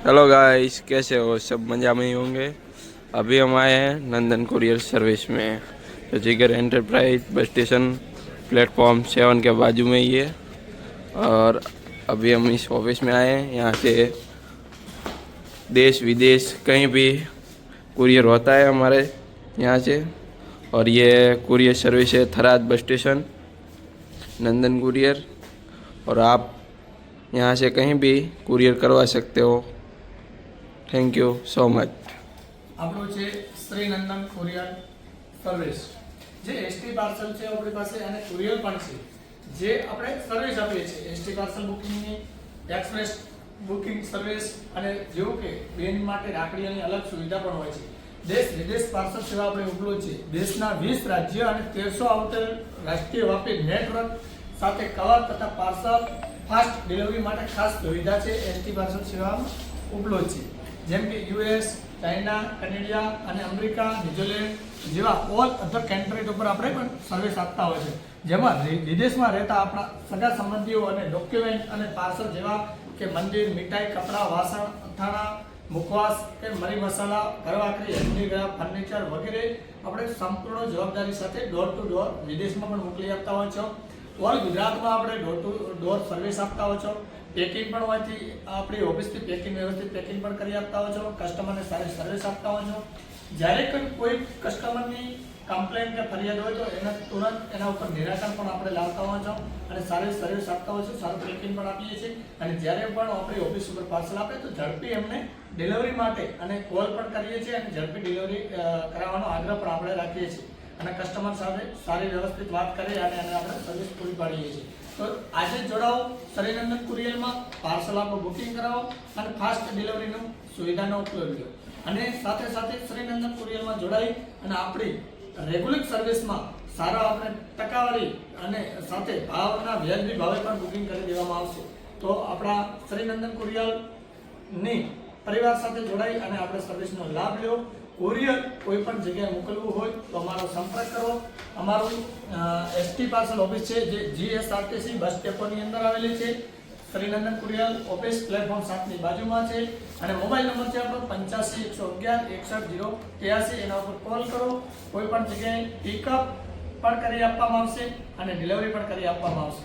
Hello guys कैसे हो? सब मज़ा में ही होंगे। अभी हम आए हैं नंदन कुरियर सर्विस में। तो जिगर enterprise bus station platform seven के बाजू में ही है। और अभी हम इस ऑफ़िस में आए हैं। यहाँ से देश विदेश कहीं भी कुरियर होता है हमारे यहाँ से। और ये कुरियर सर्विस है थराद बस स्टेशन नंदन कुरियर और आप यहाँ से कहीं भी कुरियर करवा सकते हो। થેન્ક યુ સો મચ આપણું છે શ્રીનંદન કુરિયર સર્વિસ. જે એસટી પાર્સલ છે આપણી પાસે અને કુરિયર પણ છે. જે આપણે સર્વિસ આપીએ છીએ. એસટી પાર્સલ બુકિંગની એક્સપ્રેસ બુકિંગ સર્વિસ અને જેવું કે બેન માટે રાખડીઓની અલગ સુવિધા પણ હોય છે. દેશ વિદેશ પાર્સલ સેવા આપણે ઉપલબ્ધ છે. દેશના વીસ રાજ્ય અને તેરસો આઉટર રાષ્ટ્રીય વ્યાપી નેટવર્ક સાથે કવર તથા પાર્સલ ફાસ્ટ ડિલિવરી માટે ખાસ સુવિધા છે. એસટી પાર્સલ સેવામાં ઉપલબ્ધ છે. જેમ કે યુએસ, ચાઇના, કેનેડિયા અને અમેરિકા, ન્યુઝીલેન્ડ જેવા ઓલ અધર કન્ટ્રીઝ ઉપર આપણે પણ સર્વિસ આપતા હોય છે. જેમાં વિદેશમાં રહેતા આપણા સગા સંબંધીઓ અને ડોક્યુમેન્ટ અને પાર્સલ જેવા કે મંદિર, મીઠાઈ, કપડાં, વાસણ, અથાણા, મુખવાસ કે મરી મસાલા, ઘરવાકરી હેન્ડીક્રાફ્ટ ફર્નિચર વગેરે આપણે સંપૂર્ણ જવાબદારી સાથે ડોર ટુ ડોર વિદેશમાં પણ મોકલી આપતા હોય છો. ઓલ ગુજરાતમાં આપણે ડોર ટુ ડોર સર્વિસ આપતા હોય છો. પેકિંગ પણ હોવાથી આપણી ઓફિસથી પેકિંગ વ્યવસ્થિત પેકિંગ પણ કરી આપતા હોય છો. કસ્ટમરને સારી સર્વિસ આપતા હોય છો. જ્યારે કોઈ કોઈ કસ્ટમરની કમ્પ્લેન કે ફરિયાદ હોય તો એના તુરંત એના ઉપર નિરાકરણ પણ આપણે લાવતા હોય છો અને સારી સર્વિસ આપતા હોય છે. સારું પેકિંગ પણ આપીએ છીએ. અને જ્યારે પણ આપણી ઓફિસ ઉપર પાર્સલ આપે તો ઝડપી એમને ડિલિવરી માટે અને કોલ પણ કરીએ છીએ અને ઝડપી ડિલિવરી કરાવવાનો આગ્રહ પણ આપણે રાખીએ છીએ. અને કસ્ટમર સાથે સારી વ્યવસ્થિત વાત કરી અને એને આપણે સર્વિસ પૂરી પાડીએ છીએ. તો આજે જોડાઓ શ્રીનંદન કુરિયરમાં પાર્સલ આપો બુકિંગ કરાવો અને ફાસ્ટ ડિલિવરીનું સુવિધાનો ઉપયોગ લો અને સાથે સાથે શ્રીનંદન કુરિયરમાં જોડાઈ અને આપણી રેગ્યુલર સર્વિસમાં સારા આપણે ટકાવારી અને સાથે ભાવના વ્યાજબી ભાવે પણ બુકિંગ કરી દેવામાં આવશે. તો આપણા શ્રીનંદન કુરિયરની પરિવાર સાથે જોડાઈ અને આપણે સર્વિસનો લાભ લ્યો. કુરિયર કોઈ પણ જગ્યાએ મોકલવું હોય તો અમારો સંપર્ક કરો. અમારું એસટી પાર્સલ ઓફિસ છે જે જીએસઆરટીસી બસ ડેપોની અંદર આવેલી છે. શ્રીનંદન કુરિયર ઓફિસ પ્લેટફોર્મ સાતની બાજુમાં છે. અને મોબાઈલ નંબર છે આપણો પંચ્યાસી, એકસો અગિયાર, એકસઠ, જીરો, ત્યાસી. એના ઉપર કોલ કરો. કોઈ પણ જગ્યાએ પિકઅપ પણ કરી આપવામાં આવશે અને ડિલિવરી પણ કરી આપવામાં આવશે.